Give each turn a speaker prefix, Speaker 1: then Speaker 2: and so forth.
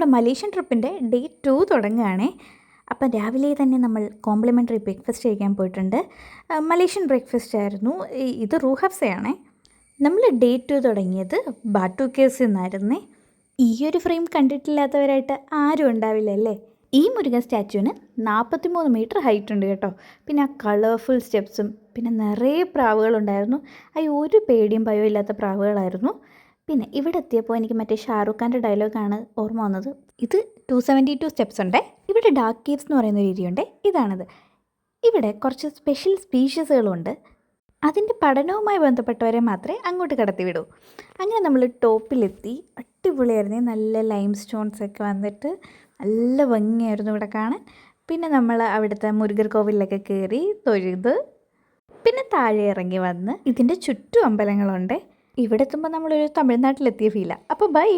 Speaker 1: നമ്മുടെ മലേഷ്യൻ ട്രിപ്പിന്റെ day two തുടങ്ങുകയാണേ. അപ്പം രാവിലെ തന്നെ നമ്മൾ കോംപ്ലിമെന്ററി ബ്രേക്ക്ഫാസ്റ്റ് കഴിക്കാൻ പോയിട്ടുണ്ട്. മലേഷ്യൻ ബ്രേക്ക്ഫാസ്റ്റ് ആയിരുന്നു. ഇത് റൂഹഫ്സയാണേ നമ്മൾ ഡേ ടു തുടങ്ങിയത് ബാട്ടു കേസ് എന്നായിരുന്നേ. ഈ ഒരു ഫ്രെയിം കണ്ടിട്ടില്ലാത്തവരായിട്ട് ആരും ഉണ്ടാവില്ല അല്ലേ? ഈ മുരുകൻ സ്റ്റാച്ചുവിന് നാൽപ്പത്തി മൂന്ന് മീറ്റർ ഹൈറ്റ് ഉണ്ട് കേട്ടോ. പിന്നെ ആ കളർഫുൾ സ്റ്റെപ്സും പിന്നെ നിറയെ പ്രാവുകളുണ്ടായിരുന്നു. അയ്യോ ഒരു പേടിയും ഭയവും ഇല്ലാത്ത പ്രാവുകളായിരുന്നു. പിന്നെ ഇവിടെ എത്തിയപ്പോൾ എനിക്ക് മറ്റേ ഷാറുഖ് ഖാന്റെ ഡയലോഗാണ് ഓർമ്മ വന്നത്. ഇത് ടു സെവന്റി ടു സ്റ്റെപ്സ് ഉണ്ട്? ഇവിടെ ഡാർക്ക് കേവ്സ് എന്ന് പറയുന്ന ഒരു ഏരിയ ഉണ്ട് ഇതാണിത്. ഇവിടെ കുറച്ച് സ്പെഷ്യൽ സ്പീഷീസുകളുണ്ട് അതിന്റെ പഠനവുമായി ബന്ധപ്പെട്ടവരെ മാത്രമേ അങ്ങോട്ട് കടത്തി വിടൂ അങ്ങനെ നമ്മൾ ടോപ്പിലെത്തി. അടിപൊളിയായിരുന്നു. നല്ല ലൈം സ്റ്റോൺസ് ഒക്കെ വന്നിട്ട് നല്ല ഭംഗിയായിരുന്നു ഇവിടെ കാണാൻ. പിന്നെ നമ്മൾ അവിടുത്തെ മുരുകർ കോവിലൊക്കെ കയറി തൊഴുത് പിന്നെ താഴെ ഇറങ്ങി വന്ന് ഇതിന്റെ ചുറ്റും അമ്പലങ്ങളുണ്ട്. ഇവിടെ എത്തുമ്പോൾ നമ്മളൊരു തമിഴ്നാട്ടിലെത്തിയ ഫീലാണ് അപ്പോൾ ബൈ